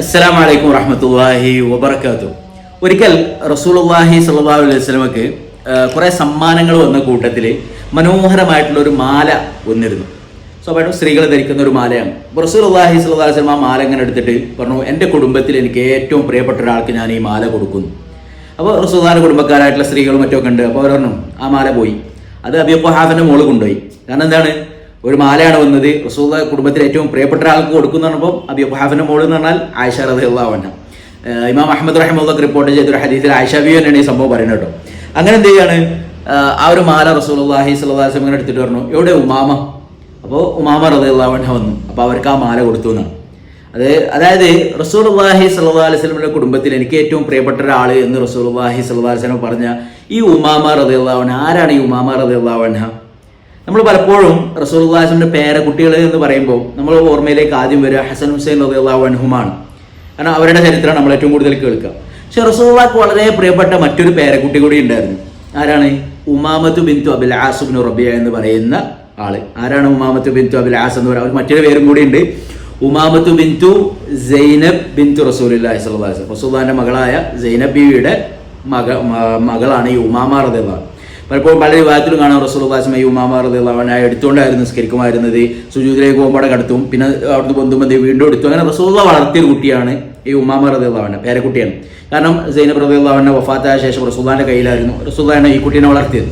അസ്സലാം വലൈക്കും വറഹമത്തല്ലാഹി വബർക്കാത്തു ഒരിക്കൽ റസൂലുള്ളാഹി സ്വല്ലല്ലാഹു അലൈഹി വസ്ലമക്ക് കുറേ സമ്മാനങ്ങൾ വന്ന കൂട്ടത്തിൽ മനോഹരമായിട്ടുള്ള ഒരു മാല വന്നിരുന്നു. സ്വാഭാവികം സ്ത്രീകൾ ധരിക്കുന്ന ഒരു മാലയാണ്. അപ്പോൾ റസൂലുള്ളാഹി സ്വല്ലല്ലാഹു അലൈഹി വസല്ലം ആ മാല ഇങ്ങനെ എടുത്തിട്ട് പറഞ്ഞു എന്റെ കുടുംബത്തിൽ എനിക്ക് ഏറ്റവും പ്രിയപ്പെട്ട ഒരാൾക്ക് ഞാൻ ഈ മാല കൊടുക്കുന്നു. അപ്പോൾ റസൂദാന കുടുംബക്കാരായിട്ടുള്ള സ്ത്രീകളും മറ്റൊക്കെ ഉണ്ട്. അപ്പോൾ അവർ പറഞ്ഞു ആ മാല പോയി. അത് അബിയപ്പൊഹാഫിന്റെ മോൾ കൊണ്ടുപോയി. കാരണം എന്താണ്? ഒരു മാലയാണ് വന്നത്. റസൂദ കുടുംബത്തിൽ ഏറ്റവും പ്രിയപ്പെട്ട ഒരാൾക്ക് കൊടുക്കുന്ന പറഞ്ഞപ്പോൾ അബിയപ്പൊഹാഫിന്റെ മോൾ എന്ന് പറഞ്ഞാൽ ആയിഷ റദിയുള്ളവണ്ണ ഇമാം അഹമ്മദ് റഹിമുള്ളക്ക് റിപ്പോർട്ട് ചെയ്ത ഒരു ഹദീസിൽ ആയിഷ ബി തന്നെയാണ് ഈ സംഭവം പറയുന്നത് കേട്ടോ. അങ്ങനെ എന്ത് ചെയ്യാണ്? ആ, ഒരു മാല അലൈഹി വസല്ലം ഇങ്ങനെ എടുത്തിട്ട് പറഞ്ഞു എവിടെ ഉമാമ? അപ്പോൾ ഉമാമ റദിയുള്ളവണ്ണ വന്നു. അപ്പോൾ അവർക്ക് ആ മാല കൊടുത്തു എന്നാണ്. അത് അതായത് റസൂൽഹി സല്ലാ അലൈഹി സ്വലമിന്റെ കുടുംബത്തിൽ എനിക്ക് ഏറ്റവും പ്രിയപ്പെട്ട ഒരാൾ എന്ന് റസൂൽഹി സല്ലാ അലൈഹി സ്വലം പറഞ്ഞ ഈ ഉമാമ റദിയുള്ളവൻ ആരാണ് ഈ ഉമാമ റദിയുള്ളവൻ നമ്മൾ പലപ്പോഴും റസൂൽഹാസിന്റെ പേര കുട്ടികൾ എന്ന് പറയുമ്പോൾ നമ്മൾ ഓർമ്മയിലേക്ക് ആദ്യം വരിക ഹസൻ ഹുസൈൻ റദിയുള്ളവൻഹുമാണ് കാരണം അവരുടെ ചരിത്രം നമ്മൾ ഏറ്റവും കൂടുതൽ കേൾക്കുക. പക്ഷെ റസൂൽക്ക് വളരെ പ്രിയപ്പെട്ട മറ്റൊരു പേരക്കുട്ടി കൂടി ഉണ്ടായിരുന്നു. ആരാണ്? ഉമാമത്ത് ബിന്ദു അബിൽ ആസുബിൻ റബിയ എന്ന് പറയുന്ന ആൾ. ആരാണ് ഉമാമത്ത് ബിന്ദു അബിൽ ആസ് എന്ന് പറയുന്നത്? മറ്റൊരു പേരും കൂടി ഉണ്ട്. ഉമാമത്തു ബിന്തു സൈനബ് ബിന്തു റസൂൽ റസൂലുള്ളാഹിന്റെ മകളായ സൈനബ് ബിയുടെ മക മകളാണ് ഈ ഉമാമ റളിയല്ലാഹു പലപ്പോഴും പല വിവാഹത്തിലും കാണാം ഈ ഉമാമ അൻഹ എടുത്തുകൊണ്ടായിരുന്നു നിസ്കരിക്കുമായിരുന്നത്. സുജൂദിലേക്ക് പോകുമ്പോൾ കടത്തും. പിന്നെ അവിടുന്ന് ബന്ധുബന്ധി വീണ്ടും എടുത്തു. അങ്ങനെ റസൂലുള്ള വളർത്തിയ ഒരു കുട്ടിയാണ് ഈ ഉമാമ അൻഹ പേരക്കുട്ടിയാണ്. കാരണം സൈനബ് അൻഹ വഫാത്തായ ശേഷം റസൂലുള്ളാഹിന്റെ കയ്യിലായിരുന്നു റസൂലുള്ളാഹിയാണ് ഈ കുട്ടീനെ വളർത്തിയത്.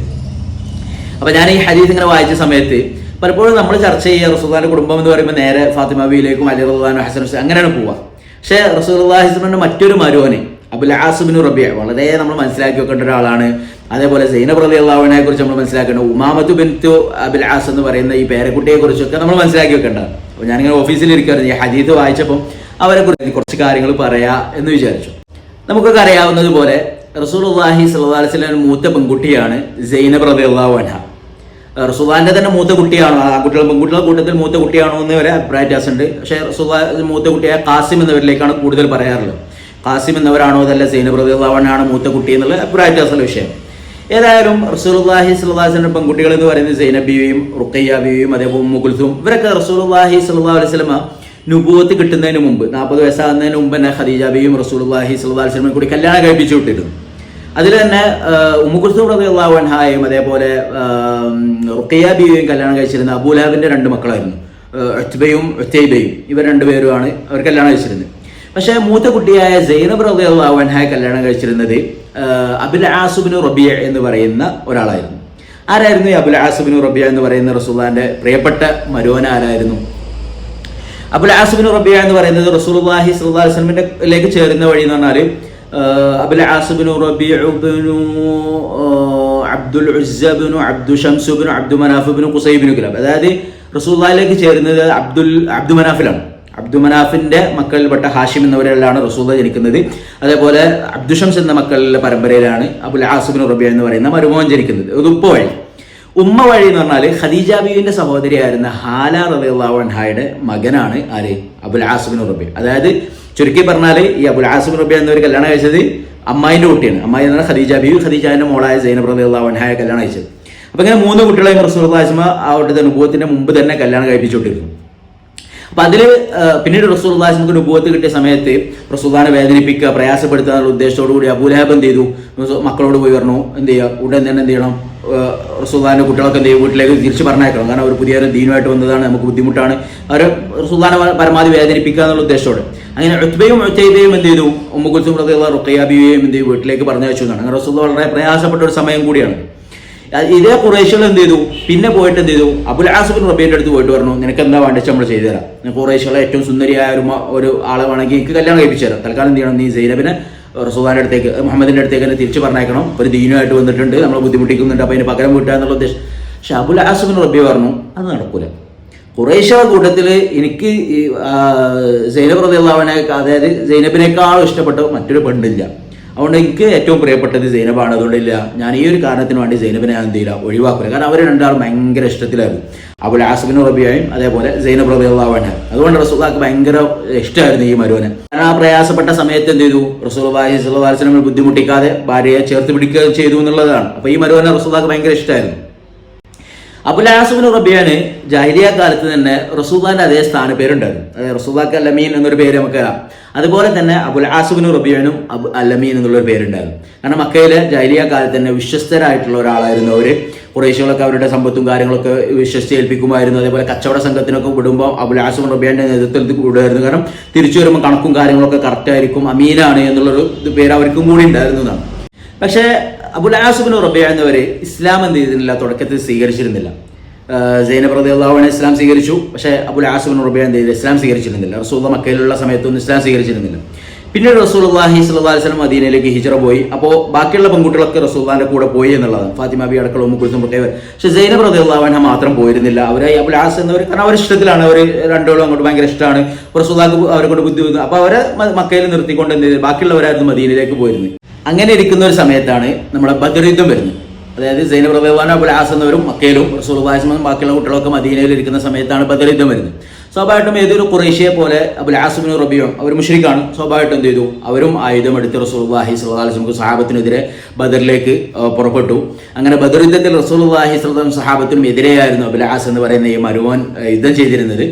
അപ്പൊ ഞാൻ ഈ ഹദീസ് ഇങ്ങനെ വായിച്ച സമയത്ത് പലപ്പോഴും നമ്മൾ ചർച്ച ചെയ്യുക റസൂദാന്റെ കുടുംബം എന്ന് പറയുമ്പോൾ നേരെ ഫാത്തിമ ബിയിലേക്കും അലി റഹ്ലാനും ഹസൻ ഹുസൈൻ അങ്ങനെയാണ് പോവുക. പക്ഷേ റസൂൽഹിസ്മിന്റെ മറ്റൊരു മരുവനെ അബുൽ ആസുബിൻ റബിയ വളരെ നമ്മൾ മനസ്സിലാക്കി വെക്കേണ്ട ഒരാളാണ്. അതേപോലെ സൈനബ് അലി അള്ളാഹുവിനെ കുറിച്ച് നമ്മൾ മനസ്സിലാക്കേണ്ടത് ഉമാമത്ത് ബിൻതു അബിൽ ആസ് എന്ന് പറയുന്ന ഈ പേരക്കുട്ടിയെ കുറിച്ചൊക്കെ നമ്മൾ മനസ്സിലാക്കി വെക്കേണ്ടത് അപ്പോൾ ഞാനിങ്ങനെ ഓഫീസിൽ ഇരിക്കുമായിരുന്നു ഈ ഹദീദ് വായിച്ചപ്പോൾ അവരെ കുറിച്ച് കുറച്ച് കാര്യങ്ങൾ പറയാ എന്ന് വിചാരിച്ചു. നമുക്കൊക്കെ അറിയാവുന്നതുപോലെ സ്വല്ലല്ലാഹി അലൈഹി വസല്ലം മൂത്ത പെൺകുട്ടിയാണ് സൈനബ് അലി അൻഹ. റസൂലാന്റെ തന്നെ മൂത്ത കുട്ടിയാണോ? ആ കുട്ടികൾ പെൺകുട്ടികളുടെ കൂട്ടത്തിൽ മൂത്ത കുട്ടിയാണോ എന്ന് വരെ അഭിപ്രായ വ്യത്യാസമുണ്ട്. പക്ഷേ റസുദാ മൂത്ത കുട്ടിയായ കാസിം എന്നവരിലേക്കാണ് കൂടുതൽ പറയാറുള്ളത്. കാസിം എന്നവരാണോ അതല്ല സൈനബ് അൻഹ ആണ് മൂത്ത കുട്ടി എന്നുള്ള അഭിപ്രായ വ്യത്യാസമുള്ള വിഷയം. ഏതായാലും അലൈഹി വസല്ലം പെൺകുട്ടികൾ എന്ന് പറയുന്നത് സൈനബ് ബീവിയും റുഖയ്യ ബീവിയും അതേപോലെ മുഗുൽസും ഇവരൊക്കെ റസൂലുള്ളാഹി സ്വല്ലല്ലാഹി അലൈഹി വസല്ലമ നുബൂവത്ത് കിട്ടുന്നതിന് മുമ്പ് നാൽപ്പത് വയസ്സാകുന്നതിന് മുമ്പ് തന്നെ ഖദീജ ബിയും റസൂലുള്ളാഹി സ്വല്ലല്ലാഹി അലൈഹി കൂടി കല്യാണം കഴിപ്പിച്ചു വിട്ടിരുന്നു. അതിൽ തന്നെ റളിയല്ലാഹു അൻഹായും അതേപോലെ റുക്കയ്യ കല്യാണം കഴിച്ചിരുന്ന അബൂലാബിന്റെ രണ്ട് മക്കളായിരുന്നു. ഒറ്റബയും ഒറ്റൈബയും ഇവർ രണ്ടുപേരുമാണ് അവർ കല്യാണം കഴിച്ചിരുന്നത്. പക്ഷേ മൂത്ത കുട്ടിയായ സൈനബ് അൻഹായെ കല്യാണം കഴിച്ചിരുന്നത് അബുൽ ആസുബിന് റബിയ എന്ന് പറയുന്ന ഒരാളായിരുന്നു. ആരായിരുന്നു ഈ അബുൽ ആസുബിന് റബിയ എന്ന് പറയുന്ന റസൂല്ലാന്റെ പ്രിയപ്പെട്ട മരോന ആരായിരുന്നു? അബുൽ ആസുബിൻ റബിയ എന്ന് പറയുന്നത് റസൂലുള്ളാഹി സ്വല്ലല്ലാഹി അലൈഹി വസല്ലമിന്റെ ലേക്ക് ചേരുന്ന വഴി എന്ന് പറഞ്ഞാൽ അബുൽ ആസിബിൻ റബിഉബിനു അബ്ദുൽ ഉസ്സബിനു അബ്ദു ഷംസുബിനു അബ്ദു മനാഫുബിനു കുസൈബിനു കിലാബ് അതായത് റസൂല്ലാഹിലേക്ക് ചേരുന്നത് അബ്ദുൽ അബ്ദു മനാഫിലാണ്. അബ്ദു മനാഫിന്റെ മക്കളിൽപ്പെട്ട ഹാഷിം എന്നവരിലാണ് റസൂദ ജനിക്കുന്നത്. അതേപോലെ അബ്ദുഷംസ് എന്ന മക്കളിലെ പരമ്പരയിലാണ് അബുൽ ആസിബിൻ റബിയ എന്ന് പറയുന്ന മരുമോൻ ജനിക്കുന്നത്. ഉപ്പ വഴി. ഉമ്മ വഴി എന്ന് പറഞ്ഞാൽ ഖദീജ ബീവിന്റെ സഹോദരിയായിരുന്ന ഹാല റളിയല്ലാഹു അൻഹായുടെ മകനാണ് ആര്? അബുൽ ആസിബിൻ റബി. അതായത് ചുരുക്കി പറഞ്ഞാൽ ഈ അബുൽ ആസിബിൻ റബി എന്നവർ കല്യാണം കഴിച്ചത് അമ്മായിന്റെ കുട്ടിയാണ്. അമ്മായി എന്ന് പറഞ്ഞാൽ ഖദീജ ബീവി ഖദീജാന്റെ മോളായ സൈനബ് റളിയല്ലാഹു അൻഹായെ കല്യാണം കഴിച്ചത്. അപ്പൊ ഇങ്ങനെ മൂന്ന് കുട്ടികളെയും റസൂൽ അവരുടെ അനുഭവത്തിന്റെ മുമ്പ് തന്നെ കല്യാണം കഴിപ്പിച്ചുകൊണ്ടിരുന്നു. അപ്പൊ അതിൽ പിന്നീട് റസൂൽ നമുക്ക് നുപൂവത്ത് കിട്ടിയ സമയത്ത് റസൂദാനെ വേദനിപ്പിക്കുക പ്രയാസപ്പെടുത്തുക എന്നുള്ള ഉദ്ദേശത്തോടു കൂടി അബൂലഹബ് എന്ത് ചെയ്തു? മക്കളോട് പോയി പറഞ്ഞു എന്ത് ചെയ്യുക ഉടൻ തന്നെ എന്ത് ചെയ്യണം? റസൂദാന്റെ കുട്ടികളൊക്കെ എന്ത് ചെയ്യും? വീട്ടിലേക്ക് തിരിച്ചു പറഞ്ഞേക്കണം കാരണം അവർ പുതിയൊരു ദീനുമായിട്ട് വന്നതാണ് നമുക്ക് ബുദ്ധിമുട്ടാണ്. അവർ റസൂദാനെ പരമാവധി വേദനിപ്പിക്കുക എന്നുള്ള ഉദ്ദേശത്തോടെ. അങ്ങനെ ഉത്ബയും ഒറ്റയും എന്ത് ചെയ്തു? ഉമ്മുകുൽസും റുക്കയാബിയെയും എന്ത് ചെയ്തു? വീട്ടിലേക്ക് പറഞ്ഞു വെച്ചു എന്നാണ്. അങ്ങനെ റസൂദ് വളരെ പ്രയാസപ്പെട്ട ഒരു സമയം കൂടിയാണ്. ഇതേ കുറേശ്യകൾ എന്ത് ചെയ്തു? പിന്നെ പോയിട്ട് എന്ത് ചെയ്തു? അബുൽ ആസുബിൻ റബിയുടെ അടുത്ത് പോയിട്ട് പറഞ്ഞു നിനക്ക് എന്താ വേണ്ടത് നമ്മൾ ചെയ്തു തരാം. കുറേശ്യകളെ ഏറ്റവും സുന്ദരിയായ ഒരു ഒരു ആളെ വേണമെങ്കിൽ എനിക്ക് കല്യാണം കഴിപ്പിച്ചു തരാം. തൽക്കാലം എന്ത് ചെയ്യണം? നീ സൈനബിനെ റസൂദാന്റെ അടുത്തേക്ക് മുഹമ്മദിന്റെ അടുത്തേക്ക് തന്നെ തിരിച്ചു പറഞ്ഞേക്കണം ഒരു ദീനുമായിട്ട് വന്നിട്ടുണ്ട്. നമ്മൾ ബുദ്ധിമുട്ടിക്കുന്നുണ്ട്. അപ്പം അതിന് പകരം വീട്ടുക എന്നുള്ള ഉദ്ദേശം. പക്ഷെ അബുൽ ആസുബിൻ റബി പറഞ്ഞു അത് നടക്കൂല. കുറേശ്യ കൂട്ടത്തിൽ എനിക്ക് സൈനബ് റബിയുള്ളവനെ അതായത് സൈനബിനേക്കാളും ഇഷ്ടപ്പെട്ട മറ്റൊരു പെണ്ണില്ല. അതുകൊണ്ട് എനിക്ക് ഏറ്റവും പ്രിയപ്പെട്ടത് സൈനബാണ്. അതുകൊണ്ടില്ല ഞാൻ ഈ ഒരു കാരണത്തിന് വേണ്ടി സൈനബിനെ ഞാൻ എന്ത് ചെയ്യില്ല ഒഴിവാക്കില്ല കാരണം അവർ രണ്ടാളും ഭയങ്കര ഇഷ്ടത്തിലായിരുന്നു. അപ്പോൾ ആസിബിന് റബിയായും അതേപോലെ സൈനബ് റബിയുള്ളവാണ് അതുകൊണ്ട് റസൂദാക്ക് ഭയങ്കര ഇഷ്ടമായിരുന്നു ഈ മരുവനെ. കാരണം ആ പ്രയാസപ്പെട്ട സമയത്ത് എന്ത് ചെയ്തു? റസൂൽ വാഹിസ്വലം ബുദ്ധിമുട്ടിക്കാതെ ഭാര്യയെ ചേർത്ത് പിടിക്കുക ചെയ്തു എന്നുള്ളതാണ്. അപ്പോൾ ഈ മരുവനെ റസൂദാക്ക് ഭയങ്കര ഇഷ്ടമായിരുന്നു. അബുലാസുബിൻ റബിയാണ് ജാഹിലിയ കാലത്ത് തന്നെ റസൂദാന്റെ അതേ സ്ഥാനപ്പേരുണ്ടായിരുന്നു അതായത് റസൂദാക്ക് അല്ലമീൻ എന്നൊരു പേര് നമുക്ക് വരാം അതുപോലെ തന്നെ അബുൽ ആസുബിൻ റബിയാനും അബു അല്ലമീൻ എന്നുള്ളൊരു പേരുണ്ടായിരുന്നു കാരണം മക്കയിലെ ജാഹിലിയ കാലത്ത് തന്നെ വിശ്വസ്തരായിട്ടുള്ള ഒരാളായിരുന്നു അവർ. കുറേശ്യകളൊക്കെ അവരുടെ സമ്പത്തും കാര്യങ്ങളൊക്കെ വിശ്വസിച്ച് ഏൽപ്പിക്കുമായിരുന്നു. അതേപോലെ കച്ചവട സംഘത്തിനൊക്കെ വിടുമ്പോൾ അബുൽ ആസുബിൻ റബിയാന്റെ നേതൃത്വത്തിൽ കൂടുമായിരുന്നു. കാരണം തിരിച്ചു വരുമ്പോൾ കണക്കും കാര്യങ്ങളൊക്കെ കറക്റ്റ് ആയിരിക്കും അമീനാണ് എന്നുള്ളൊരു പേര് അവർക്കും കൂടി ഉണ്ടായിരുന്നതാണ്. പക്ഷേ അബുലാസുബിൻ റബിയ എന്നിവരെ ഇസ്ലാം എന്ത് ചെയ്തിരുന്നില്ല തുടക്കത്തിൽ സ്വീകരിച്ചിരുന്നില്ല. സൈനബ് റബി അള്ളാഹുവിനെ ഇസ്ലാം സ്വീകരിച്ചു പക്ഷേ അബുൽ ആസുബിൻ റബിയ എന്ത് ചെയ്തില്ല ഇസ്ലാം സ്വീകരിച്ചിരുന്നില്ല. റസൂദ മക്കയിലുള്ള സമയത്തൊന്നും ഇസ്ലാം സ്വീകരിച്ചിരുന്നില്ല. പിന്നീട് റസൂൽ അള്ളാഹി സ്വല്ലാ വസ്ലം മദീനയിലേക്ക് ഹിജറ പോയി. അപ്പോൾ ബാക്കിയുള്ള പെൺകുട്ടികളൊക്കെ റസൂല്ലാന്റെ കൂടെ പോയി എന്നുള്ളതാണ്. ഫാത്തിമ ബി അടക്കം ഉമ്മ കുൽസും പക്ഷെ റതി അള്ളാഹുവിനെ മാത്രം പോയിരുന്നില്ല. അവർ അബുൽ ആസ് എന്നവർ കാരണം അവർ ഇഷ്ടത്തിലാണ്. അവർ രണ്ടുപേരും അങ്ങോട്ട് ഭയങ്കര ഇഷ്ടമാണ്. റസൂല്ലാക്ക് അവരെ കൊണ്ട് ബുദ്ധി വന്നു. അപ്പോൾ അവരെ മക്കയിൽ നിർത്തിക്കൊണ്ട് എന്ത് ബാക്കിയുള്ളവരായിരുന്നു മദീനയിലേക്ക് പോയിരുന്നത്. അങ്ങനെ ഇരിക്കുന്ന ഒരു സമയത്താണ് നമ്മുടെ ബദർ യുദ്ധം വരുന്നത്. അതായത് സൈനബ് പ്രഭവാൻ അബുൽ ആസ് എന്നവരും മക്കയിലും റസൂൽവാസ്മനും ബാക്കിയുള്ള കുട്ടികളൊക്കെ മദീനയിൽ ഇരിക്കുന്ന സമയത്താണ് യുദ്ധം വരുന്നത്. സ്വാഭാവികമായിട്ടും ഏതൊരു കുറേശ്യയെ പോലെ അബുൽ ആസുബിൻ റബിയോ അവർ മുഷ്രിഖാണ്. സ്വാഭാവികമായിട്ടും എന്ത് ചെയ്തു? അവരും ആയുധം എടുത്ത് റസൂൽവാഹി സുഹൃത്തുക്ക് സഹാബത്തിനെതിരെ ബദറിലേക്ക് പുറപ്പെട്ടു. അങ്ങനെ ബദർ യുദ്ധത്തിൽ റസൂൽവാഹി സ്വലം സഹാബത്തിനും എതിരെയായിരുന്നു അബുൽ ആസ് എന്ന് പറയുന്ന ഈ മരുവൻ യുദ്ധം ചെയ്തിരുന്നത്.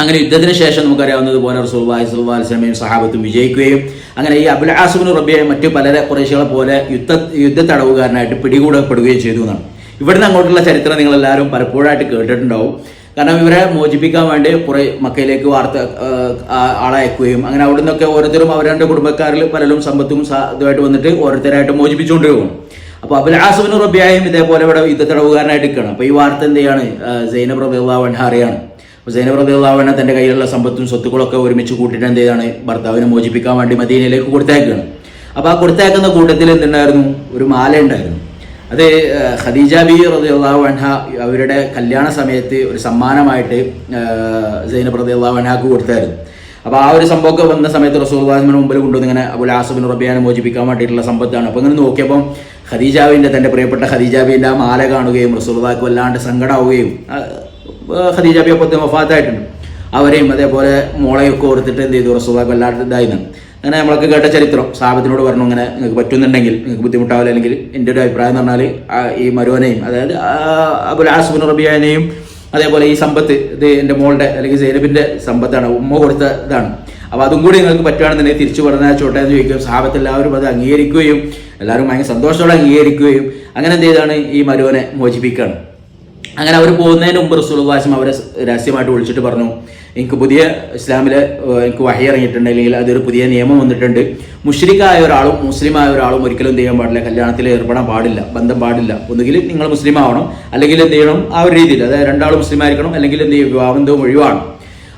അങ്ങനെ യുദ്ധത്തിന് ശേഷം നമുക്കറിയാവുന്നതുപോലെ റസൂൽവാഹി വസല്ലമയും സഹാബത്തും വിജയിക്കുകയും അങ്ങനെ ഈ അബുൽ ആസുബിൻ റബിയെ മറ്റു പല കുറേശ്യകളെ പോലെ യുദ്ധ യുദ്ധ തടവുകാരനായിട്ട് പിടികൂടപ്പെടുകയും ചെയ്തു എന്നാണ്. ഇവിടുന്ന് അങ്ങോട്ടുള്ള ചരിത്രം നിങ്ങൾ എല്ലാവരും പലപ്പോഴായിട്ട് കേട്ടിട്ടുണ്ടാവും. കാരണം ഇവരെ മോചിപ്പിക്കാൻ വേണ്ടി കുറെ മക്കയിലേക്ക് വാർത്ത ആളെ അയക്കുകയും അങ്ങനെ അവിടെ നിന്നൊക്കെ ഓരോരുത്തരും അവരുടെ കുടുംബക്കാരിൽ പലരും സമ്പത്തും ഇതുമായിട്ട് വന്നിട്ട് ഓരോരുത്തരായിട്ട് മോചിപ്പിച്ചുകൊണ്ടിരിക്കും അപ്പോൾ അബുൽ ആസുബിന് റബിയായും ഇതേപോലെ ഇവിടെ യുദ്ധ തടവുകാരനായിട്ട് നിൽക്കണം അപ്പോൾ ഈ വാർത്ത എന്ത് ചെയ്യാണ്? സൈനബ് റബിയുള്ള അറിയാണ്. അപ്പോൾ സൈനബ് റബിയുള്ള തന്റെ കയ്യിലുള്ള സമ്പത്തും സ്വത്തുക്കളൊക്കെ ഒരുമിച്ച് കൂട്ടിയിട്ട് എന്ത് ചെയ്താണ്? ഭർത്താവിനെ മോചിപ്പിക്കാൻ വേണ്ടി മദീനയിലേക്ക് കൊടുത്തയക്കുകയാണ്. അപ്പോൾ ആ കൊടുത്തയക്കുന്ന കൂട്ടത്തിൽ എന്തുണ്ടായിരുന്നു? ഒരു മാല ഉണ്ടായിരുന്നു. അത് ഖദീജ ബി റളിയല്ലാഹു അൻഹ അവരുടെ കല്യാണ സമയത്ത് ഒരു സമ്മാനമായിട്ട് സൈനബ് റളിയല്ലാഹു അൻഹാക്ക് കൊടുത്തായിരുന്നു. അപ്പോൾ ആ ഒരു സംഭവമൊക്കെ വന്ന സമയത്ത് റസൂൽവാസിന് മുമ്പിൽ കൊണ്ടുവന്ന് ഇങ്ങനെ അബുൽ ആസുബിൻ റബിയാനെ മോചിപ്പിക്കാൻ വേണ്ടിയിട്ടുള്ള സമ്പത്താണ്. അപ്പോൾ ഇങ്ങനെ നോക്കിയപ്പം ഖദീജാവിന്റെ തന്റെ പ്രിയപ്പെട്ട ഖദീജാബിന്റെ ആ മാല കാണുകയും റസൂൽവാക്ക് വല്ലാണ്ട് സങ്കടമാവുകയും ഖദീജാബി അപ്പോൾ വഫാത്തായിട്ടുണ്ട്. അവരെയും അതേപോലെ മോളെയൊക്കെ ഓർത്തിട്ട് എന്ത് ചെയ്തു? റസൂൽവാക്ക് വല്ലാണ്ട് ഇതായിരുന്നു അങ്ങനെ നമ്മളൊക്കെ കേട്ട ചരിത്രം. സ്ഥാപനത്തിനോട് പറഞ്ഞു അങ്ങനെ നിങ്ങൾക്ക് പറ്റുന്നുണ്ടെങ്കിൽ നിങ്ങൾക്ക് ബുദ്ധിമുട്ടാവില്ല. അല്ലെങ്കിൽ എന്റെ ഒരു അഭിപ്രായം എന്ന് പറഞ്ഞാൽ ഈ മരുവനെയും അതായത് അബുൽ ആസുബിൻ റബിയാനെയും അതേപോലെ ഈ സമ്പത്ത് ഇത് എന്റെ മോളുടെ അല്ലെങ്കിൽ സൈനബിന്റെ സമ്പത്താണ് ഉമ്മ കൊടുത്ത ഇതാണ്. അപ്പോൾ അതും കൂടി നിങ്ങൾക്ക് പറ്റുകയാണെന്നുണ്ടെങ്കിൽ തിരിച്ചു പറഞ്ഞാൽ ചോട്ടെ എന്ന് സാഹത്ത് എല്ലാവരും അത് അംഗീകരിക്കുകയും എല്ലാവരും ഭയങ്കര സന്തോഷത്തോടെ അംഗീകരിക്കുകയും അങ്ങനെ എന്ത് ചെയ്താണ് ഈ മരുവനെ മോചിപ്പിക്കുകയാണ്. അങ്ങനെ അവർ പോകുന്നതിന് മുമ്പ് റസൂൽവാസം അവരെ രഹസ്യമായിട്ട് വിളിച്ചിട്ട് പറഞ്ഞു എനിക്ക് പുതിയ ഇസ്ലാമിൽ എനിക്ക് വഹി ഇറങ്ങിയിട്ടുണ്ട് അല്ലെങ്കിൽ അതൊരു പുതിയ നിയമം വന്നിട്ടുണ്ട്. മുഷ്രിഖായ ഒരാളും മുസ്ലിമായ ഒരാളും ഒരിക്കലും എന്ത് ചെയ്യാൻ പാടില്ല കല്യാണത്തിൽ ഏർപ്പെടാൻ പാടില്ല ബന്ധം പാടില്ല. ഒന്നുകിൽ നിങ്ങൾ മുസ്ലിം ആവണം അല്ലെങ്കിൽ എന്ത് ചെയ്യണം ആ ഒരു രീതിയിൽ. അതായത് രണ്ടാളും മുസ്ലിം ആയിരിക്കണം അല്ലെങ്കിൽ എന്ത് ചെയ്യും വിവാഹബന്ധവും ഒഴിവാണ്.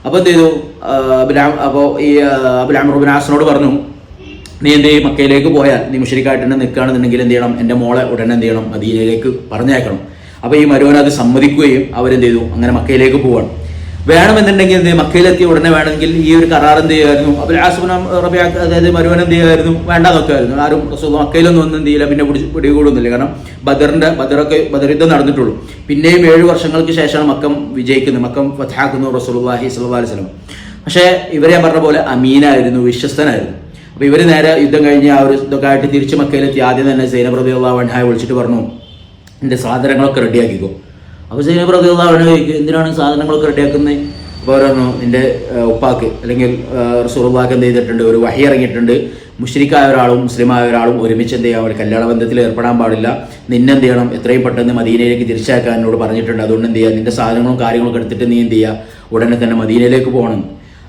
അപ്പോൾ എന്ത് ചെയ്തു? അബുലാം അപ്പോൾ ഈ അബുലാം റുബിനാസിനോട് പറഞ്ഞു നീ എന്ത് ചെയ്യും മക്കയിലേക്ക് പോയാൽ നീ മുഷരിക്കായിട്ട് തന്നെ നിൽക്കുകയാണെന്നുണ്ടെങ്കിൽ എന്ത് ചെയ്യണം എന്റെ മോളെ ഉടനെ എന്ത് ചെയ്യണം മദീനയിലേക്ക് പറഞ്ഞേക്കണം അപ്പോൾ ഈ മരുവൻ അത് സമ്മതിക്കുകയും അവരെന്ത് ചെയ്തു? അങ്ങനെ മക്കയിലേക്ക് പോവാണ്. വേണമെന്നുണ്ടെങ്കിൽ എന്ത്? മക്കയിലെത്തിയ ഉടനെ വേണമെങ്കിൽ ഈ ഒരു കരാർ എന്ത് ചെയ്യുമായിരുന്നു? അപ്പോൾ ആസുബിന റബിയ അതായത് മരുവൻ എന്ത് ചെയ്യുമായിരുന്നു? വേണ്ട നോക്കുമായിരുന്നു ആരും റസൂൽ മക്കയിലൊന്നും ഒന്നും എന്ത് ചെയ്യില്ല പിന്നെ പിടിച്ച് പിടികൂടുന്നില്ല. കാരണം ബദറിന്റെ ബദറൊക്കെ ബദർ യുദ്ധം നടന്നിട്ടുള്ളൂ. പിന്നെയും ഏഴ് വർഷങ്ങൾക്ക് ശേഷമാണ് മക്കം വിജയിക്കുന്നത്. മക്കം ഫത്താക്കുന്നു റസൂലുള്ളാഹി സ്വല്ലല്ലാഹി അലൈഹി വസല്ലം. പക്ഷേ ഇവരെ ഞാൻ പറഞ്ഞ പോലെ അമീനായിരുന്നു വിശ്വസ്തനായിരുന്നു. അപ്പോൾ ഇവർ നേരെ യുദ്ധം കഴിഞ്ഞ് ആ ഒരു ഇതൊക്കെ ആയിട്ട് തിരിച്ച് മക്കയിലെത്തി. ആദ്യം തന്നെ സൈനപ്രതി റബിയുള്ള വൺഹായ വിളിച്ചിട്ട് പറഞ്ഞു എന്റെ സാധനങ്ങളൊക്കെ റെഡിയാക്കിക്കോ. അപ്പോൾ സൈനബ് റബിയുള്ള ചോദിക്കും എന്തിനാണ് സാധനങ്ങളൊക്കെ റെഡിയാക്കുന്നത് അപ്പോൾ അവർ പറഞ്ഞു നിന്റെ ഉപ്പാക്ക് അല്ലെങ്കിൽ റസൂറുള്ളാക്ക് എന്ത് ചെയ്തിട്ടുണ്ട്? ഒരു വഹി ഇറങ്ങിയിട്ടുണ്ട്. മുഷ്രിക്കായ ഒരാളും മുസ്ലിമായ ഒരാളും ഒരുമിച്ച് എന്ത് ചെയ്യാം? ഒരു കല്യാണ ബന്ധത്തിൽ ഏർപ്പെടാൻ പാടില്ല. നിന്നെന്ത് ചെയ്യണം? എത്രയും പെട്ടെന്ന് മദീനയിലേക്ക് തിരിച്ചാക്കാൻ എന്നോട് പറഞ്ഞിട്ടുണ്ട്. അതുകൊണ്ട് എന്ത് ചെയ്യുക നിന്റെ സാധനങ്ങളും കാര്യങ്ങളൊക്കെ എടുത്തിട്ട് നീ എന്ത് ചെയ്യുക? ഉടനെ തന്നെ മദീനയിലേക്ക് പോകണം.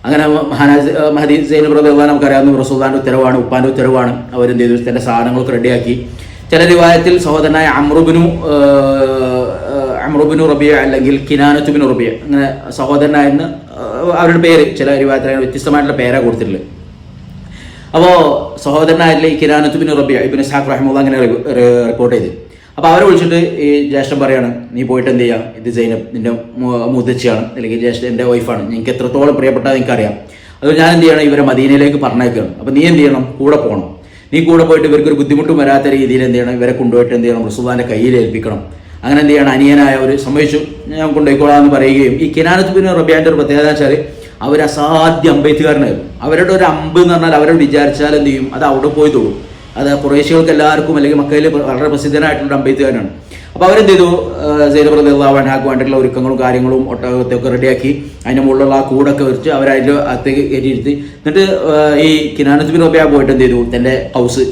അങ്ങനെ മഹാനാജ് മഹദി സൈൻ പ്രദാൻ നമുക്കറിയാവുന്ന റസൂദാന്റെ ഉത്തരവാണ് ഉപ്പാന്റെ ഉത്തരവാണ്. അവരെന്ത് ചെയ്തു? തന്റെ സാധനങ്ങളൊക്കെ റെഡിയാക്കി. ചില രൂപത്തിൽ സഹോദരനായ അമ്രുബിനു അമ്രുബിനു റബിയ അല്ലെങ്കിൽ കിനാനത്തുബിനു റബിയ. അങ്ങനെ സഹോദരനായെന്ന് അവരുടെ പേര് ചില രൂപത്തിൽ വ്യത്യസ്തമായിട്ടുള്ള പേരാ കൊടുത്തിട്ടുള്ളത്. അപ്പോൾ സഹോദരനായ ഈ കിരാനത്തുബിൻ റബിയ ഇബിൻ ഇസ്ഹാഖ് റഹ്മുള്ള അങ്ങനെ റിപ്പോർട്ട് ചെയ്ത്. അപ്പോൾ അവരെ വിളിച്ചിട്ട് ഈ ജ്യേഷ്ഠൻ പറയാണ് നീ പോയിട്ട് എന്ത് ചെയ്യാം? ഇത് സൈനബ് നിന്റെ മുതച്ചിയാണ് അല്ലെങ്കിൽ ജ്യേഷ്ഠ എന്റെ വൈഫാണ് എനിക്ക് എത്രത്തോളം പ്രിയപ്പെട്ടത് എനിക്കറിയാം. അതുകൊണ്ട് ഞാൻ എന്ത് ചെയ്യണം? ഇവരെ മദീനയിലേക്ക് പറഞ്ഞേക്കുകയാണ് അപ്പോൾ നീ എന്ത് ചെയ്യണം? കൂടെ പോകണം നീ കൂടെ പോയിട്ട് ഇവർക്ക് ഒരു ബുദ്ധിമുട്ടും വരാത്ത രീതിയിൽ എന്ത് ചെയ്യണം? ഇവരെ കൊണ്ടുപോയിട്ട് എന്ത് ചെയ്യണം? റസുദാന്റെ കയ്യിൽ ഏൽപ്പിക്കണം. അങ്ങനെ എന്ത് ചെയ്യണം? അനിയനായ ഒരു സംഭവിച്ചു ഞാൻ കൊണ്ടുപോയിക്കോളാം എന്ന് പറയുകയും ഈ കിനാനത്ത് പിന്നെ റബിയാന്റെ ഒരു പ്രത്യേകത വെച്ചാൽ അവർ അസാധ്യ അമ്പെയ്ത്തുകാരനായിരുന്നു. അവരുടെ ഒരു അമ്പ് എന്ന് പറഞ്ഞാൽ അവരോട് വിചാരിച്ചാൽ എന്ത് ചെയ്യും? അത് അവിടെ പോയി തോളും അത് കുറേശ്യകൾക്ക് എല്ലാവർക്കും അല്ലെങ്കിൽ മക്കയിൽ വളരെ പ്രസിദ്ധനായിട്ടുള്ള അമ്പെയ്ത്തുകാരനാണ്. അപ്പോൾ അവരെന്ത് ചെയ്തു സൈനബ് റദിള്ളാഹുവിനാക്ക് വേണ്ടിയിട്ടുള്ള ഒരുക്കങ്ങളും കാര്യങ്ങളും ഒട്ടകത്തെയൊക്കെ റെഡിയാക്കി അതിന്റെ മുകളിലുള്ള ആ കൂടൊക്കെ വെച്ച് അവരതിന്റെ അകത്തേക്ക് കയറ്റിയിരുത്തി. എന്നിട്ട് ഈ കിനാനത്ത് ബിൻ പോയിട്ട് എന്ത് ചെയ്തു തന്റെ ഹൗസ്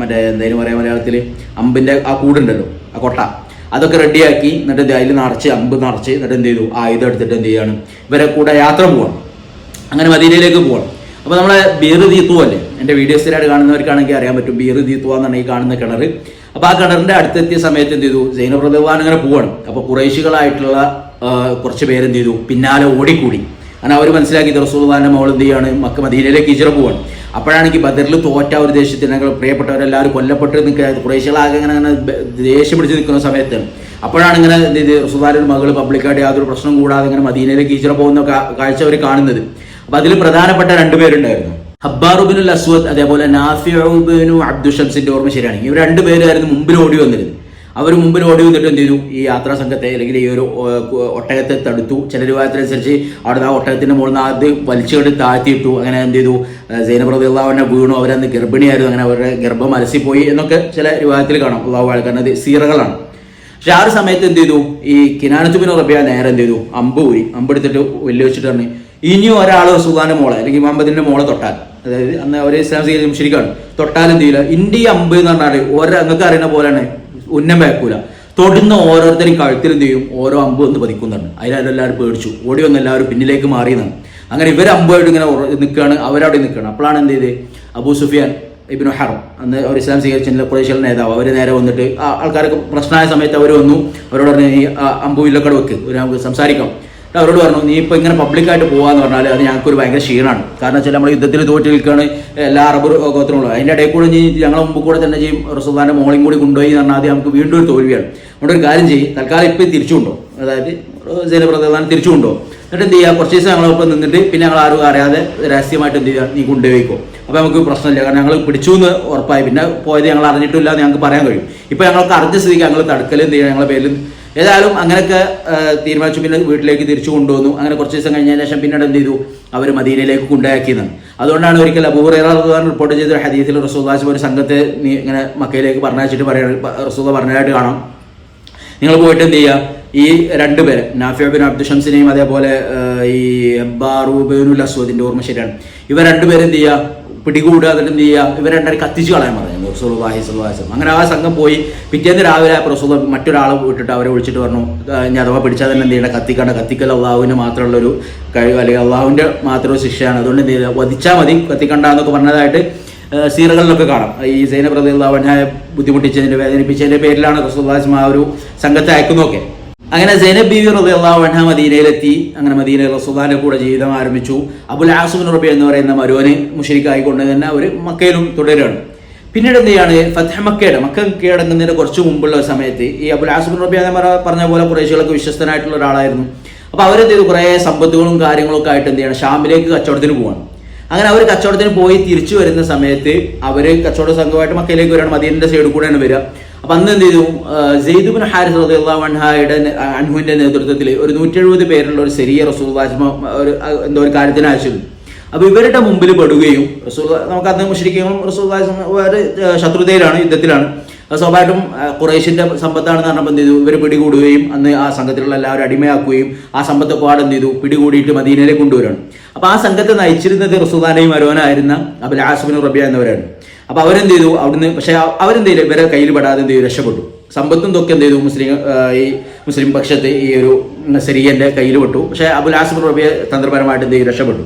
മറ്റേ എന്തായാലും പറയാ മലയാളത്തിൽ അമ്പിന്റെ ആ കൂടുണ്ടല്ലോ ആ കൊട്ട. അതൊക്കെ റെഡിയാക്കി എന്നിട്ട് അതിൽ നിറച്ച് അമ്പ് നിറച്ച് എന്നിട്ട് എന്ത് ചെയ്തു ആയുധം എടുത്തിട്ട് എന്ത് ചെയ്യാണ്? ഇവരെ കൂടെ യാത്ര പോകണം അങ്ങനെ മദീനയിലേക്ക് പോകണം അപ്പോൾ നമ്മളെ ബീർ തീത്തു അല്ലേ? എന്റെ വീഡിയോസിലായിട്ട് കാണുന്നവർക്കാണെങ്കിൽ അറിയാൻ പറ്റും ബീർ തീത്തു എന്നാണ് ഈ കാണുന്ന കിണർ അപ്പോൾ ആ കിണറിന്റെ അടുത്തെത്തിയ സമയത്ത് എന്ത് ചെയ്തു? സൈനബ് റദിവാൻ അങ്ങനെ പോവാണ്. അപ്പോൾ കുറേശികളായിട്ടുള്ള കുറച്ച് പേരെന്ത് ചെയ്തു? പിന്നാലെ ഓടിക്കൂടി. കാരണം അവർ മനസ്സിലാക്കി ഇത് റസൂൽദാന്റെ മോൾ എന്ത് ചെയ്യാണ്? മക്ക മദീനയിലേക്ക് ഇജറ പോവാണ്. അപ്പോഴാണെങ്കിൽ ബദറിൽ തോറ്റ ഒരു ദേശത്തിന് ഞങ്ങൾ പ്രിയപ്പെട്ടവരെല്ലാവരും കൊല്ലപ്പെട്ട് നിൽക്കുക കുറേശികളാകെ ഇങ്ങനെ അങ്ങനെ ദേഷ്യം പിടിച്ച് നിൽക്കുന്ന സമയത്ത് അപ്പോഴാണ് ഇങ്ങനെ എന്ത് ചെയ്ത്? മകൾ പബ്ലിക്കായിട്ട് യാതൊരു പ്രശ്നം കൂടാതെ ഇങ്ങനെ മദീനയിലേക്ക് ഇച്ചിറ പോകുന്ന കാഴ്ച അവർ കാണുന്നത്. അപ്പൊ അതിൽ പ്രധാനപ്പെട്ട രണ്ടുപേരുണ്ടായിരുന്നു. ഹബ്ബാറുബിനുൽ അസ്വദ് അതേപോലെ നാഫിഉബിനു അബ്ദുഷംസിന്റെ ഓർമ്മ ശരിയാണ്. ഇവർ രണ്ടുപേരായിരുന്നു മുമ്പിൽ ഓടി വന്നിരുന്നത്. അവർ മുമ്പിൽ ഓടി വന്നിട്ട് എന്ത് ചെയ്തു? ഈ യാത്രാ സംഘത്തെ അല്ലെങ്കിൽ ഈ ഒരു ഒട്ടകത്തെ തടുത്തു. ചില രൂപത്തിനനുസരിച്ച് അവിടെ ആ ഒട്ടകത്തിന്റെ മുകളിൽ നിന്ന് ആദ്യം വലിച്ചുകൊണ്ട് താഴ്ത്തിയിട്ടു. അങ്ങനെ എന്ത് ചെയ്തു? സൈനബ് റബിള്ളാവിനെ വീണു. അവരന്ന് ഗർഭിണിയായിരുന്നു. അങ്ങനെ അവരുടെ ഗർഭം അലസിപ്പോയി എന്നൊക്കെ ചില രൂപത്തിൽ കാണാം. അള്ളാഹു കാരണം അത് സീറകളാണ്. പക്ഷെ ആ ഒരു സമയത്ത് എന്ത് ചെയ്തു? ഈ കിനാനത്ത് റബിയ നേരെ എന്ത് ചെയ്തു? അമ്പ് ഊരി. അമ്പെടുത്തിട്ട് വെല്ലു വെച്ചിട്ട് പറഞ്ഞു ഇനിയും ഒരാൾ സുഖാന്റെ മോളെ അല്ലെങ്കിൽ മുഹമ്മദിന്റെ മോളെ തൊട്ടാൽ. അതായത് അന്ന് അവരെ ഇസ്ലാം സ്വീകരിക്കും ശരിക്കാണ്. തൊട്ടാൽ എന്ത് ചെയ്യില്ല ഇന്ത്യ അമ്പ് എന്ന് പറഞ്ഞാൽ ഓരോ നിങ്ങൾക്ക് അറിയുന്ന പോലെയാണ് ഉന്നം വേക്കൂല തൊടുന്ന ഓരോരുത്തരും കഴുത്തിൽ എന്ത് ചെയ്യും? ഓരോ അമ്പ് എന്ന് പതിക്കുന്നുണ്ട്. അതിലെല്ലാവരും പേടിച്ചു. ഓടി വന്ന് എല്ലാവരും പിന്നിലേക്ക് മാറിയെന്നാണ് അങ്ങനെ ഇവർ അമ്പായിട്ട് ഇങ്ങനെ നിൽക്കുകയാണ് അവരവിടെ നിൽക്കുകയാണ് അപ്പോഴാണ് എന്ത് ചെയ്ത്? അബൂ സുഫിയാൻ ഇബിനു ഹറം. അന്ന് അവർ ഇസ്ലാം സ്വീകരിച്ച കുറേശ്ശികളുടെ നേതാവ്. അവർ നേരെ വന്നിട്ട് ആൾക്കാർക്ക് പ്രശ്നമായ സമയത്ത് അവർ വന്നു. അവരോട് പറഞ്ഞു ഈ ആ അമ്പു ഇല്ലക്കട വെക്ക്. ഒരു നമുക്ക് സംസാരിക്കാം. അവരോട് പറഞ്ഞു നീ ഇപ്പോൾ ഇങ്ങനെ പബ്ലിക്കായിട്ട് പോകാന്ന് പറഞ്ഞാൽ അത് ഞങ്ങൾക്കൊരു ഭയങ്കര ക്ഷീണമാണ് കാരണം വെച്ചാൽ നമ്മൾ യുദ്ധത്തിൽ തോറ്റ് നിൽക്കുകയാണ് എല്ലാ അറബ് ഗോത്രങ്ങളും. അതിന്റെ ഇടയിൽ കൂടെ നീ ഞങ്ങളെ മുമ്പ് കൂടെ തന്നെ ചെയ്യും റസുദാന്റെ മോളിയും കൂടി കൊണ്ടുപോയി എന്ന് പറഞ്ഞാൽ ആദ്യം നമുക്ക് വീണ്ടും ഒരു തോൽവിയാണ്. അതുകൊണ്ട് ഒരു കാര്യം ചെയ്യും തൽക്കാലം ഇപ്പോൾ തിരിച്ചുകൊണ്ടോ. അതായത് ജനപ്രധാനം തിരിച്ചുകൊണ്ടോ. എന്നിട്ട് എന്ത് ചെയ്യുക കുറച്ച് ദിവസം ഞങ്ങളൊപ്പം നിന്നിട്ട് പിന്നെ ഞങ്ങൾ ആരും അറിയാതെ രഹസ്യമായിട്ട് എന്ത് ചെയ്യുക? നീ കൊണ്ടുപോയിക്കോ. അപ്പോൾ നമുക്ക് പ്രശ്നമില്ല. കാരണം ഞങ്ങൾ പിടിച്ചു എന്ന് ഉറപ്പായി. പിന്നെ പോയത് ഞങ്ങൾ അറിഞ്ഞിട്ടില്ല എന്ന് ഞങ്ങൾക്ക് പറയാൻ കഴിയും. ഇപ്പോൾ ഞങ്ങൾക്ക് അറിഞ്ഞ സ്ഥിതിക്ക് ഞങ്ങൾ തടുക്കൽ എന്ത് ചെയ്യുക? ഞങ്ങളുടെ പേരിൽ ഏതായാലും അങ്ങനെയൊക്കെ തീരുമാനിച്ചു. പിന്നെ വീട്ടിലേക്ക് തിരിച്ചു കൊണ്ടുവന്നു. അങ്ങനെ കുറച്ച് ദിവസം കഴിഞ്ഞതിന് ശേഷം പിന്നീട് എന്ത് ചെയ്തു. അവർ മദീനയിലേക്ക് കൊണ്ടുപോയാക്കിയതാണ് അതുകൊണ്ടാണ് ഒരിക്കൽ അബൂറേറാൻ റിപ്പോർട്ട് ചെയ്ത ഹദീസിൽ റസൂദാസ് ഒരു സംഘത്തെ ഇങ്ങനെ മക്കയിലേക്ക് പറഞ്ഞയച്ചിട്ട് പറയുക റസൂദ പറഞ്ഞതായിട്ട് കാണാം. നിങ്ങൾ പോയിട്ട് എന്ത് ചെയ്യുക? ഈ രണ്ട് രണ്ടുപേരെ നാഫിബിൻ അബ്ദുഷംസിനെയും അതേപോലെ ഈ ബാറൂബിനുൽ അസ്വദിന്റെ ഓർമ്മ ശരിയാണ്. ഇവർ രണ്ടുപേരും എന്ത് ചെയ്യുക? പിടികൂടുക എന്നിട്ട് എന്ത് ചെയ്യുക? ഇവർ രണ്ടുപേരും കത്തിച്ച് കളയാൻ പറഞ്ഞു വസല്ലം. അങ്ങനെ ആ സംഘം പോയി. പിറ്റേന്ന് രാവിലെ റസൂൽ മറ്റൊരാളെ വിട്ടിട്ട് അവരെ വിളിച്ചിട്ട് പറഞ്ഞു ഞാൻ അഥവാ പിടിച്ചാൽ തന്നെ എന്ത് ചെയ്യണം കത്തിക്കണ്ട. കത്തിക്കൽ അള്ളാഹുവിന് മാത്രമുള്ള ഒരു കഴിവ് അല്ലെങ്കിൽ അള്ളാഹുവിന്റെ മാത്രം ഒരു ശിക്ഷയാണ്. അതുകൊണ്ട് എന്ത് ചെയ്യുക വധിച്ചാൽ മതി. കത്തിക്കണ്ട എന്നൊക്കെ പറഞ്ഞതായിട്ട് സീറകളിലൊക്കെ കാണാം. ഈ സൈന അള്ളാഹുവിനെ ബുദ്ധിമുട്ടിച്ചതിന്റെ വേദനിപ്പിച്ചതിന്റെ പേരിലാണ് റസൂൽ ആ ഒരു സംഘത്തെ അയക്കുന്നതൊക്കെ. അങ്ങനെ സൈനബ് ബീവി റബി അള്ളാഹു അൻഹ മദീനയിലെത്തി. അങ്ങനെ മദീനയിൽ റസുദാന്റെ കൂടെ ജീവിതം ആരംഭിച്ചു. അബുൽ ആസുബിൻ റബി എന്ന് പറയുന്ന മരുവനെ മുഷരിക്കായിക്കൊണ്ട് തന്നെ അവർ മക്കയിലും തുടരുകയാണ്. പിന്നീട് എന്ത് ചെയ്യാണ്? ഫത്ഹ മക്കയുടെ മക്ക കീഴടങ്ങുന്നതിന് കുറച്ച് മുമ്പുള്ള ഒരു സമയത്ത് ഈ അബുൽ ആസുബിൻ റബി പറഞ്ഞ പോലെ കുറേശികളൊക്കെ വിശ്വസ്തനായിട്ടുള്ള ഒരാളായിരുന്നു. അപ്പോൾ അവരെന്ത് ചെയ്തു? കുറേ സമ്പത്തുകളും കാര്യങ്ങളൊക്കെ ആയിട്ട് എന്ത് ചെയ്യണം? ഷാമിലേക്ക് കച്ചവടത്തിന് പോവാണ്. അങ്ങനെ അവർ കച്ചവടത്തിന് പോയി തിരിച്ചു വരുന്ന സമയത്ത് അവർ കച്ചവട സംഘമായിട്ട് മക്കയിലേക്ക് വരികയാണ്. മദീനിന്റെ സൈഡിൽ കൂടെയാണ് വരിക. അപ്പൊ അന്ന് എന്ത് ചെയ്തു? ജെയ്ദുബിൻ ഹാരിസ് റളിയല്ലാഹു അൻഹായുടെ നെ- അൻഹുവിന്റെ നേതൃത്വത്തിൽ ഒരു നൂറ്റി എഴുപത് പേരുള്ള ഒരു ചെറിയ റസൂൽ ഒരു എന്തോ ഒരു കാര്യത്തിന് അയച്ചിരുന്നു. അപ്പൊ ഇവരുടെ മുമ്പിൽ പെടുകയും റസൂൽ നമുക്ക് അന്ന് മുഷരിക്കും റസൂൽ ശത്രുതയിലാണ് യുദ്ധത്തിലാണ്. സ്വാഭാവികം സ്വാഭാവികമായിട്ടും സമ്പത്താണ് സമ്പത്താണെന്ന് പറഞ്ഞപ്പോൾ എന്ത് ചെയ്തു? ഇവർ പിടികൂടുകയും അന്ന് ആ സംഘത്തിലുള്ള എല്ലാവരും അടിമയാക്കുകയും ആ സമ്പത്ത് പാട് എന്ത് ചെയ്തു? പിടികൂടിയിട്ട് മദീനയിലെ കൊണ്ടുവരാണ്. അപ്പൊ ആ സംഘത്തെ നയിച്ചിരുന്നത് റസൂദാനയും അരോനായിരുന്ന അബുൽ ആസുബിൻ റബിയ എന്നിവരാണ്. അപ്പൊ അവരെന്ത് ചെയ്തു? അവിടുന്ന് പക്ഷെ അവരെന്ത് ചെയ്തു ഇവരെ കയ്യിൽ പെടാതെ എന്ത് ചെയ്തു? രക്ഷപ്പെട്ടു. സമ്പത്തും തൊക്കെ എന്ത് ചെയ്തു? മുസ്ലിം ഈ മുസ്ലിം പക്ഷത്തെ ഈ ഒരു സെരിയന്റെ കയ്യിൽ പെട്ടു. പക്ഷെ അബുൽ ആസിബ് റബിയ തന്ത്രപരമായിട്ട് എന്ത് ചെയ്തു? രക്ഷപ്പെട്ടു.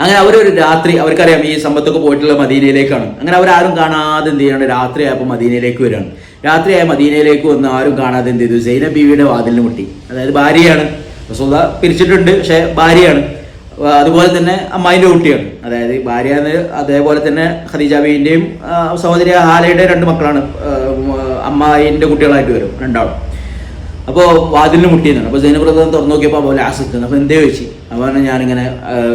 അങ്ങനെ അവർ ഒരു രാത്രി അവർക്കറിയാം ഈ സമ്പത്തൊക്കെ പോയിട്ടുള്ള മദീനയിലേക്കാണ്. അങ്ങനെ അവരാരും കാണാതെ എന്ത് ചെയ്യണം? രാത്രിയായപ്പോൾ മദീനയിലേക്ക് വരികയാണ് രാത്രിയായ മദീനയിലേക്ക് വന്ന് ആരും കാണാതെ എന്ത് ചെയ്തു? സൈന ബീവിയുടെ വാതിലിന് മുട്ടി. അതായത് ഭാര്യയാണ്. റസൂദ പിരിച്ചിട്ടുണ്ട് പക്ഷേ ഭാര്യയാണ്. അതുപോലെ തന്നെ അമ്മായിന്റെ കുട്ടിയാണ്. അതായത് ഭാര്യ അതേപോലെ തന്നെ ഖദീജ ബീവിന്റെയും സഹോദരി ഹാലയുടെ രണ്ട് മക്കളാണ്. അമ്മായിന്റെ കുട്ടികളായിട്ട് വരും രണ്ടാളും. അപ്പോൾ വാതിലിന് മുട്ടിയെന്നാണ്. അപ്പോൾ സൈന പ്രധാനം തുറന്നു നോക്കിയപ്പോൾ അപ്പോൾ ലാസ്റ്റ് അപ്പോൾ എന്തേ ചോദിച്ചു? അപ്പോൾ ഞാനിങ്ങനെ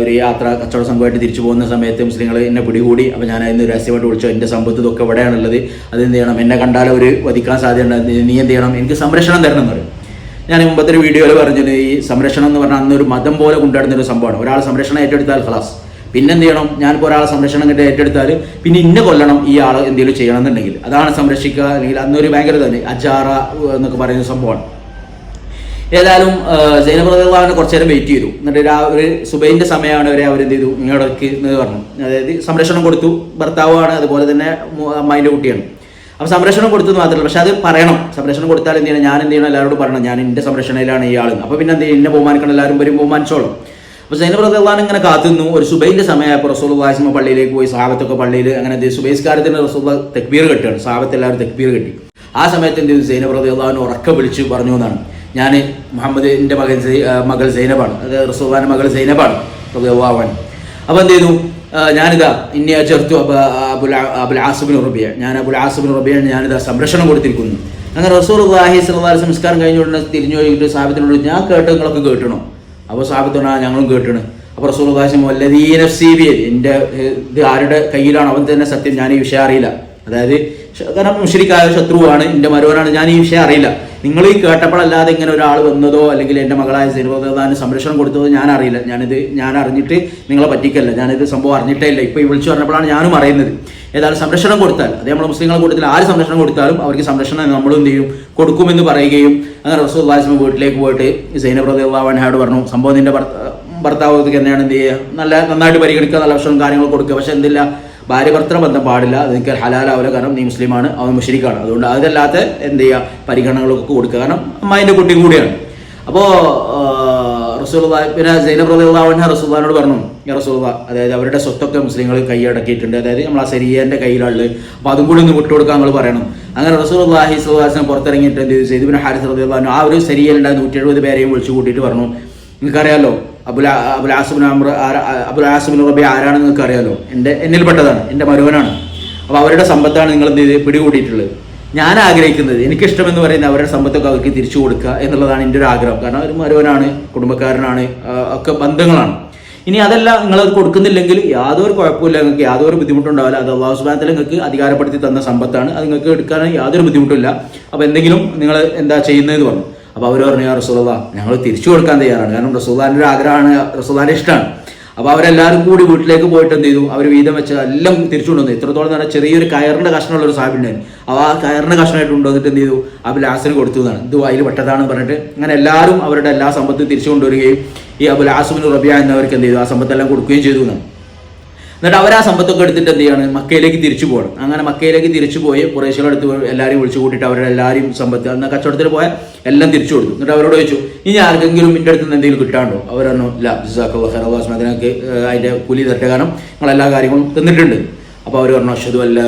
ഒരു യാത്ര കച്ചവട സംഘമായിട്ട് തിരിച്ചു പോകുന്ന സമയത്ത് മുസ്ലിങ്ങൾ എന്നെ പിടികൂടി. അപ്പോൾ ഞാൻ അതിന് രഹസ്യമായിട്ട് വിളിച്ചു. എന്റെ സമ്പത്ത് ഇതൊക്കെ എവിടെയാണുള്ളത്? അത് എന്ത് ചെയ്യണം? എന്നെ കണ്ടാൽ ഒരു വധിക്കാൻ സാധ്യതയുണ്ട്. നീ എന്ത് ചെയ്യണം? എനിക്ക് സംരക്ഷണം തരണം എന്ന് പറയും. ഞാൻ മുമ്പത്തെ ഒരു വീഡിയോയിൽ പറഞ്ഞത് ഈ സംരക്ഷണം എന്ന് പറഞ്ഞാൽ അന്ന് ഒരു മതം പോലെ കൊണ്ടുവരുന്ന ഒരു സംഭവമാണ്. ഒരാൾ സംരക്ഷണം ഏറ്റെടുത്താൽ ക്ലാസ് പിന്നെ എന്ത് ചെയ്യണം? ഞാനിപ്പോൾ ഒരാളെ സംരക്ഷണം കിട്ടി ഏറ്റെടുത്താൽ പിന്നെ ഇന്ന കൊല്ലണം ഈ ആൾ എന്തെങ്കിലും ചെയ്യണം എന്നുണ്ടെങ്കിൽ. അതാണ് സംരക്ഷിക്കുക. അല്ലെങ്കിൽ അന്നൊരു ഭയങ്കര തന്നെ അജാറ എന്നൊക്കെ പറയുന്ന സംഭവമാണ്. ഏതായാലും ജൈനബ് റഹ്ലാവിനെ കുറച്ച് നേരം വെയിറ്റ് ചെയ്തു. എന്നിട്ട് രാ ഒരു സുബൈന്റെ സമയമാണ് അവരെ അവരെന്ത് ചെയ്തു? ഇങ്ങോട്ടേക്ക് എന്ന് പറഞ്ഞു. അതായത് സംരക്ഷണം കൊടുത്തു. ഭർത്താവാണ് അതുപോലെ തന്നെ അമ്മായിന്റെ കുട്ടിയാണ്. അപ്പോൾ സംരക്ഷണം കൊടുത്തു മാത്രമല്ല പക്ഷെ അത് പറയണം. സംരക്ഷണം കൊടുത്താൽ എന്ത് ചെയ്യണം? ഞാൻ എന്ത് ചെയ്യണം? എല്ലാവരോടും പറയണം. ഞാൻ എന്റെ സംരക്ഷണയിലാണ് ഈ ആൾ അപ്പോൾ പിന്നെ എന്ത് ചെയ്യും? എന്നെ ബഹുമാനിക്കണം. എല്ലാവരും വരും ബഹുമാനിച്ചോളും. അപ്പോൾ സൈനബ് റഹ്ലാൻ ഇങ്ങനെ കാത്തുന്നു ഒരു സുബൈന്റെ സമയമായപ്പോൾ റസൂൽ വാസിമ പള്ളിയിലേക്ക് പോയി. സാവത്തൊക്കെ പള്ളിയിൽ അങ്ങനെ? സുബൈസ്കാരത്തിന് റസൂൽ തെക്ബീർ കെട്ടുകയാണ്. സാവത്ത് എല്ലാവരും തെക്ബീർ കെട്ടി. ആ സമയത്ത് എന്ത് ചെയ്തു? സൈനബ് റഹ്ലാൻ ഉറക്കം വിളിച്ച് പറഞ്ഞു എന്നാണ്. ഞാൻ മുഹമ്മദിന്റെ മകൻ മകൾ സൈനബാണ്. അത് റസൂബാന്റെ മകൾ സൈനബാണ്. റളിയല്ലാഹു അപ്പോൾ എന്ത് ചെയ്തു? ഞാനിതാ ഇനി ചേർത്തു അബുൽ അബുൽ ആസിബിൻ റബിയ ഞാൻ അബുൽ ആസിബിൻ റബിയാണ് ഞാനിതാ സംരക്ഷണം കൊടുത്തിരിക്കുന്നു. അങ്ങനെ റസൂൽ അള്ളാഹി സ്വലാഹി സംസ്കാരം കഴിഞ്ഞുകൊണ്ട് തിരിഞ്ഞു കഴിഞ്ഞിട്ട് സാബിത്തിനോട് ഞാൻ കേട്ട് നിങ്ങളൊക്കെ കേട്ടണോ? അപ്പോൾ സാബിത്തോണ ഞങ്ങളും കേട്ടണ്. അപ്പോൾ റസൂൽ അള്ളാഹി സി ബി എന്റെ ഇത് ആരുടെ കയ്യിലാണ്? അവൻ തന്നെ സത്യം ഞാൻ ഈ വിഷയം അറിയില്ല. അതായത് കാരണം മുഷരിക്കായ ശത്രുവാണ് എന്റെ മരുവനാണ് ഞാൻ ഈ വിഷയം അറിയില്ല. നിങ്ങൾ ഈ കേട്ടപ്പോഴല്ലാതെ ഇങ്ങനെ ഒരാൾ വന്നതോ അല്ലെങ്കിൽ എന്റെ മകളായ സിനിമതാന് സംരക്ഷണം കൊടുത്തതോ ഞാൻ അറിയില്ല. ഞാനിത് ഞാൻ അറിഞ്ഞിട്ട് നിങ്ങളെ പറ്റിക്കല്ല. ഞാനിത് സംഭവം അറിഞ്ഞിട്ടേ ഇല്ല. ഇപ്പോൾ ഈ വിളിച്ചു പറഞ്ഞപ്പോഴാണ് ഞാനും അറിയുന്നത്. ഏതായാലും സംരക്ഷണം കൊടുത്താൽ അതേ നമ്മൾ മുസ്ലിങ്ങളെ കൂട്ടത്തിൽ ആര് സംരക്ഷണം കൊടുത്താലും അവർക്ക് സംരക്ഷണം നമ്മളും എന്ത് ചെയ്യും? കൊടുക്കുമെന്ന് പറയുകയും അങ്ങനെ റസൂൽ വാസിമ വീട്ടിലേക്ക് പോയിട്ട് സൈനബ് റദിള്ളാഹുനോട് പറഞ്ഞു സംഭവം നിന്റെ ഭർത്താവ് ഭർത്താവ് എന്താണ് എന്ത് ചെയ്യുക? നല്ല നന്നായിട്ട് പരിഗണിക്കുക നല്ല ഭക്ഷണം കാര്യങ്ങൾ കൊടുക്കുക. പക്ഷെ എന്തില്ല? ഭാര്യ ഭർത്തൃ ബന്ധം പാടില്ല. അത് ഹലാലാവില്ല. കാരണം നീ മുസ്ലിമാണ് അവൻ മുഷരിക്കാണ്. അതുകൊണ്ട് അതല്ലാത്ത എന്ത് ചെയ്യുക പരിഗണനകളൊക്കെ കൊടുക്കുക. കാരണം അമ്മായിന്റെ കുട്ടിയും കൂടിയാണ്. അപ്പോൾ റസൂൽ പിന്നെ സൈനബ് റദിള്ളാഹുന റസൂല്ലാനോട് പറഞ്ഞു "യാ റസൂല്ല അതായത് അവരുടെ സ്വത്തൊക്കെ മുസ്ലിങ്ങൾ കൈയടക്കിയിട്ടുണ്ട്. അതായത് നമ്മൾ ആ സെരിയന്റെ കയ്യിലുള്ളത് അപ്പോൾ അതും കൂടി ഒന്ന് വിട്ടുകൊടുക്കാൻ നിങ്ങൾ പറയണം. അങ്ങനെ റസൂള്ളാഹി സുഹാസിനെ പുറത്തിറങ്ങിയിട്ട് എന്ത് ചെയ്തു? പിന്നെ ഹാരിസ് റദിള്ളാഹു ആ ഒരു സെരിയലുണ്ടായ നൂറ്റി എഴുപത് പേരെയും വിളിച്ചു കൂട്ടിയിട്ട് പറഞ്ഞു. നിങ്ങൾക്കറിയാലോ അബുൽ ആര- അബുൽ ആസുബിൻ റബി ആരാണെന്ന് നിങ്ങൾക്ക് അറിയാലോ? എന്റെ എന്നിൽപ്പെട്ടതാണ് എന്റെ മരുവനാണ്. അപ്പോൾ അവരുടെ സമ്പത്താണ് നിങ്ങൾ എന്ത് ചെയ്ത്? പിടികൂടിയിട്ടുള്ളത്. ഞാൻ ആഗ്രഹിക്കുന്നത് എനിക്കിഷ്ടമെന്ന് പറയുന്ന അവരുടെ സമ്പത്തൊക്കെ അവർക്ക് തിരിച്ചു കൊടുക്കുക എന്നുള്ളതാണ് എന്റെ ഒരു ആഗ്രഹം. കാരണം ഒരു മരുവനാണ് കുടുംബക്കാരനാണ് ഒക്കെ ബന്ധങ്ങളാണ്. ഇനി അതല്ല നിങ്ങൾ അത് കൊടുക്കുന്നില്ലെങ്കിൽ യാതൊരു കുഴപ്പമില്ല നിങ്ങൾക്ക് യാതൊരു ബുദ്ധിമുട്ടുണ്ടാവില്ല. അത് അള്ളാഹു സുബാനത്തിൽ നിങ്ങൾക്ക് അധികാരപ്പെടുത്തി തന്ന സമ്പത്താണ്. അത് നിങ്ങൾക്ക് എടുക്കാൻ യാതൊരു ബുദ്ധിമുട്ടില്ല അപ്പോൾ എന്തെങ്കിലും നിങ്ങൾ എന്താ ചെയ്യുന്നതെന്ന് പറഞ്ഞു. അപ്പോൾ അവർ പറഞ്ഞു ആ റസൂല ഞങ്ങൾ തിരിച്ചു കൊടുക്കാൻ തയ്യാറാണ്. കാരണം റസൂലാന്റെ ഒരു ആഗ്രഹമാണ് റസൂലാന്റെ ഇഷ്ടമാണ്. അപ്പോൾ അവരെല്ലാവരും കൂടി വീട്ടിലേക്ക് പോയിട്ട് എന്ത് ചെയ്തു? അവർ വീതം വെച്ച് എല്ലാം തിരിച്ചു കൊണ്ടുവന്നു. ഇത്രത്തോളം തന്നെ ചെറിയൊരു കയറിന്റെ കഷ്ണമുള്ള ഒരു സാഹിബുണ്ടായിരുന്നു അപ്പോൾ ആ കയറിന്റെ കഷ്ണമായിട്ട് കൊണ്ടുവന്നിട്ട് എന്ത് ചെയ്തു? ആ ലാസിന് കൊടുത്തു എന്നാണ്. ഇത് അതിൽ പെട്ടതാണെന്ന് പറഞ്ഞിട്ട് അങ്ങനെ എല്ലാവരും അവരുടെ എല്ലാ സമ്പത്തും തിരിച്ചു കൊണ്ടുവരികയും ഈ അബുൽ ആസുബിൻ റബിയ എന്നവർക്ക് എന്ത് ചെയ്തു? ആ സമ്പത്തെല്ലാം കൊടുക്കുകയും ചെയ്തു എന്നാണ്. എന്നിട്ട് അവർ ആ സമ്പത്തൊക്കെ എടുത്തിട്ട് എന്ത് ചെയ്യാണ്? മക്കയിലേക്ക് തിരിച്ചു പോകണം അങ്ങനെ മക്കയിലേക്ക് തിരിച്ചു പോയി കുറേശ്ശികളെടുത്ത് എല്ലാവരെയും വിളിച്ചു കൂട്ടിയിട്ട് അവരുടെ എല്ലാവരും സമ്പത്ത് അന്ന് കച്ചവടത്തിൽ പോയ എല്ലാം തിരിച്ചു കൊടുത്തു. എന്നിട്ട് അവരോട് ചോദിച്ചു ഇനി ആർക്കെങ്കിലും എന്റെ അടുത്ത് നിന്ന് എന്തെങ്കിലും കിട്ടാണ്ടോ? അവർ പറഞ്ഞു ഇല്ല ജിസാഖുള്ള ഹെറവാസ് അതിനൊക്കെ അതിന്റെ കൂലി തരട്ടെ കാരണം നിങ്ങൾ എല്ലാ കാര്യങ്ങളും തന്നിട്ടുണ്ട്. അപ്പോൾ അവർ പറഞ്ഞു അഷദു അല്ല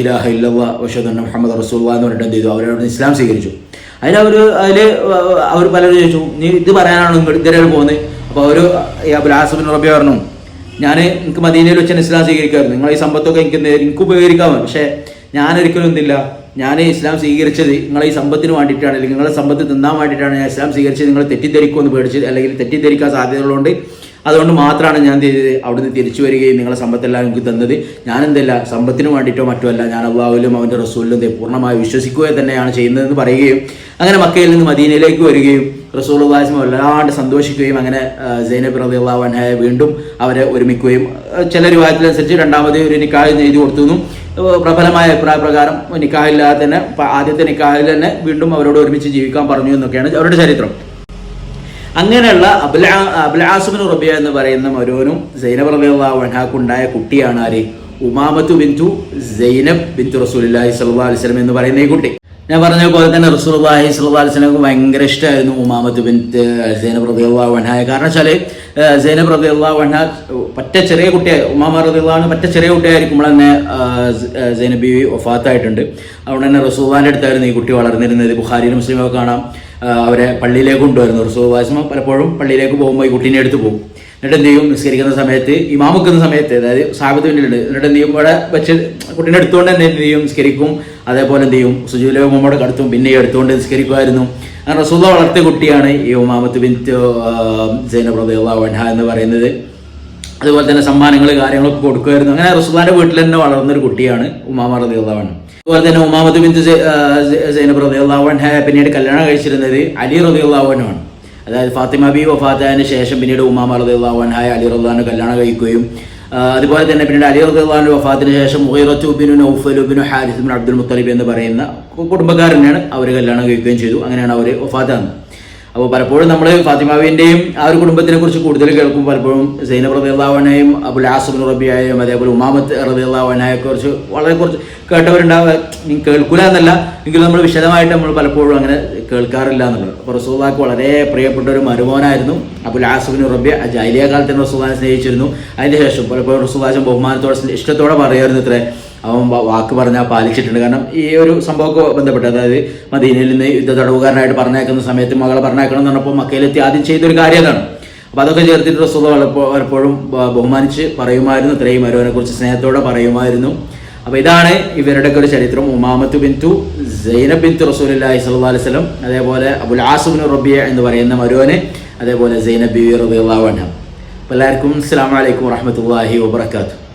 ഇലാഹ ഇല്ലവ അഷദ് മുഹമ്മദ് റസൂൽ എന്ന് പറഞ്ഞിട്ട് എന്ത് ചെയ്തു? അവരവിടെ ഇസ്ലാം സ്വീകരിച്ചു. അതിൽ അവർ അതിൽ അവർ പലരും ചോദിച്ചു നീ ഇത് പറയാനാണ് ഇതുവരെ പോകുന്നത്? അപ്പോൾ അവർ അബുൽ ആസിബിൻ റബി പറഞ്ഞു ഞാൻ എനിക്ക് മദീനയിൽ വെച്ച് ഞാൻ ഇസ്ലാം സ്വീകരിക്കാമായിരുന്നു. നിങ്ങൾ ഈ സമ്പത്തൊക്കെ എനിക്ക് എനിക്ക് ഉപകരിക്കാമോ പക്ഷേ ഞാനൊരിക്കലും എന്തില്ല ഞാൻ ഇസ്ലാം സ്വീകരിച്ചത് നിങ്ങൾ ഈ സമ്പത്തിന് വേണ്ടിയിട്ടാണ്. അല്ലെങ്കിൽ നിങ്ങളെ സമ്പത്ത് തിന്നാൻ വേണ്ടിയിട്ടാണ് ഞാൻ ഇസ്ലാം സ്വീകരിച്ചത്. നിങ്ങൾ തെറ്റിദ്ധരിക്കുമെന്ന് പേടിച്ച് അല്ലെങ്കിൽ തെറ്റിദ്ധരിക്കാൻ സാധ്യതകളുണ്ട് അതുകൊണ്ട് മാത്രമാണ് ഞാൻ ചെയ്തത്? അവിടുന്ന് തിരിച്ചു വരികയും നിങ്ങളുടെ സമ്പത്തെല്ലാം എനിക്ക് തന്നത്. ഞാൻ എന്തല്ല സമ്പത്തിന് വേണ്ടിയിട്ടോ മറ്റോ അല്ല ഞാൻ അള്ളാഹുലും അവന്റെ റസൂലിലും പൂർണമായി വിശ്വസിക്കുക തന്നെയാണ് ചെയ്യുന്നതെന്ന് പറയുകയും അങ്ങനെ മക്കയിൽ നിന്ന് മദീനയിലേക്ക് വരികയും റസൂൽ വാസിമ വല്ലാണ്ട് സന്തോഷിക്കുകയും അങ്ങനെ സൈനബ് റബി അള്ളാഹുനെ വീണ്ടും അവരെ ഒരുമിക്കുകയും ചില രൂപത്തിനനുസരിച്ച് രണ്ടാമത് ഒരു നിക്കാഹ് എഴുതി കൊടുത്തു എന്നും, പ്രബലമായ അഭിപ്രായ പ്രകാരം നിക്കാഹില്ലാതെ തന്നെ ആദ്യത്തെ നിക്കാഹിൽ തന്നെ വീണ്ടും അവരോട് ഒരുമിച്ച് ജീവിക്കാൻ പറഞ്ഞു എന്നൊക്കെയാണ് അവരുടെ ചരിത്രം. അങ്ങനെയുള്ള അബ്ലാ അബ്ലാസുബിൻ റബിയ എന്ന് പറയുന്ന മരോനും സൈനബ് റബി ഉണ്ടായ കുട്ടിയാണ് ആര്? ഉമാമത്തു ബിന്ദു സൈനബ് ബിന്ദു റസൂലി സല്ലാ അലിസ്ലം എന്ന് പറയുന്ന ഈ കുട്ടി. ഞാൻ പറഞ്ഞ പോലെ തന്നെ സ്വല്ലാ അലിസ്ലമക്ക് ഭയങ്കര ഇഷ്ടമായിരുന്നു ഉമാമത്ത് ബിൻ സൈനബ് പ്രതിയുള്ള വൻഹായ കാരണം വെച്ചാൽ സൈനബ് പ്രതിയുള്ള വൻഹ പറ്റ ചെറിയ കുട്ടിയായി ഉമാമ റബി പറ്റ ചെറിയ കുട്ടിയായിരിക്കുമ്പോൾ തന്നെ സൈനബി ഒഫാത്തായിട്ടുണ്ട് അതുകൊണ്ട് തന്നെ റസൂഖാന്റെ അടുത്തായിരുന്നു ഈ കുട്ടി വളർന്നിരുന്നത്. ബുഹാരി മുസ്ലിമൊക്കെ കാണാം. അവരെ പള്ളിയിലേക്ക് കൊണ്ടുവരുന്നു. റസൂൽ വാസ്മ പലപ്പോഴും പള്ളിയിലേക്ക് പോകുമ്പോൾ ഈ കുട്ടീനെ എടുത്ത് പോകും. എന്നിട്ട് എന്ത് ചെയ്യും? നിസ്കരിക്കുന്ന സമയത്ത് ഇമാമുക്കുന്ന സമയത്ത് അതായത് സാബത്ത് വേണ്ടിയിട്ടുണ്ട് എന്നിട്ട് എന്ത് ചെയ്യും? ഇവിടെ വെച്ച് കുട്ടീനെ എടുത്തുകൊണ്ട് തന്നെ എന്ത് ചെയ്യും? നിസ്കരിക്കും. അതേപോലെ എന്ത് ചെയ്യും? സുജൂല ഉമ്മയുടെ കടുത്തും പിന്നെ എടുത്തുകൊണ്ട് നിസ്കരിക്കുമായിരുന്നു. അങ്ങനെ റസൂല വളർത്തിയ കുട്ടിയാണ് ഈ ഉമാമത്ത് ബിൻ സൈനബ് അൻഹ എന്ന് പറയുന്നത്. അതുപോലെ തന്നെ സമ്മാനങ്ങൾ കാര്യങ്ങളൊക്കെ കൊടുക്കുമായിരുന്നു. അങ്ങനെ റസൂലാന്റെ വീട്ടിൽ തന്നെ വളർന്നൊരു കുട്ടിയാണ് ഉമാമ റളിയല്ലാഹു അതുപോലെ തന്നെ ഉമാമത്ത് ബിൻ സൈനബ് അൻഹ പിന്നീട് കല്യാണം കഴിച്ചിരുന്നത് അലി ആണ്. അതായത് ഫാത്തിമ ബി വഫാത്തതിന് ശേഷം പിന്നീട് ഉമാമ റളിയല്ലാഹു അൻഹായ അലി റളിയല്ലാഹു കല്യാണം കഴിക്കുകയും അതുപോലെ തന്നെ പിന്നീട് അലി റഹ്ദാന്റെ വഫാത്തിന് ശേഷം മുഹൈറത്തു നൗഫലുബിനു Nawfal bin Harith bin Abdul Muttalib എന്ന് പറയുന്ന കുടുംബക്കാരനെയാണ് അവർ കല്യാണം കഴിക്കുകയും ചെയ്തു. അങ്ങനെയാണ് അവർ വഫാത്താകുന്നത്. അപ്പോൾ പലപ്പോഴും നമ്മൾ ഫാത്തിമാവിന്റെയും ആ ഒരു കുടുംബത്തിനെ കുറിച്ച് കൂടുതൽ കേൾക്കും. പലപ്പോഴും സൈനബ് റബിയുള്ളവനെയും അബുൽ ആസുബിൻ റബിയായും അതേപോലെ ഉമാമത്ത് റബിയുള്ളവനെ കുറിച്ച് വളരെ കുറച്ച് കേട്ടവരുണ്ടാവുക. കേൾക്കൂല എന്നല്ല. എങ്കിലും നമ്മൾ വിശദമായിട്ട് നമ്മൾ പലപ്പോഴും അങ്ങനെ കേൾക്കാറില്ല എന്നുള്ളത്. അപ്പോൾ റസൂദാക്ക് വളരെ പ്രിയപ്പെട്ട ഒരു മരുമോനായിരുന്നു അബുൽ ആസുബിൻ റബിയ. ജൈലിയ കാലത്ത് റസൂദാനെ സ്നേഹിച്ചിരുന്നു. അതിന് ശേഷം പലപ്പോഴും റസൂദാശം ബഹുമാനത്തോടെ ഇഷ്ടത്തോടെ പറയുമായിരുന്നു ഇത്രേ. അവൻ വാക്ക് പറഞ്ഞാൽ പാലിച്ചിട്ടുണ്ട്. കാരണം ഈ ഒരു സംഭവമൊക്കെ ബന്ധപ്പെട്ട് അതായത് മദീനയിൽ നിന്ന് യുദ്ധ തടവുകാരനായിട്ട് പറഞ്ഞേക്കുന്ന സമയത്ത് മകളെ പറഞ്ഞേക്കണം എന്ന് പറഞ്ഞപ്പോൾ മക്കയിലെത്തി ആദ്യം ചെയ്തൊരു കാര്യം അതാണ്. അപ്പോൾ അതൊക്കെ ചേർത്തിട്ട് പലപ്പോ പലപ്പോഴും ബഹുമാനിച്ച് പറയുമായിരുന്നു. ഇത്രയും മരുവനെ കുറിച്ച് സ്നേഹത്തോടെ പറയുമായിരുന്നു. അപ്പോൾ ഇതാണ് ഇവരുടെയൊക്കെ ഒരു ചരിത്രം. ഉമാമത്ത് ബിന്തു സൈനബ് ബിന്തു റസൂലി അലൈഹി വസല്ലം അതേപോലെ അബുൽ ആസുബിൻ റബിയ എന്ന് പറയുന്ന മരുവന് അതേപോലെ സൈനബ് ബി റബി അള്ളാഹു അപ്പോൾ എല്ലാവർക്കും അസ്സാം വലൈക്കും വാഹമത്തല്ലാഹി വാബർക്കാത്തു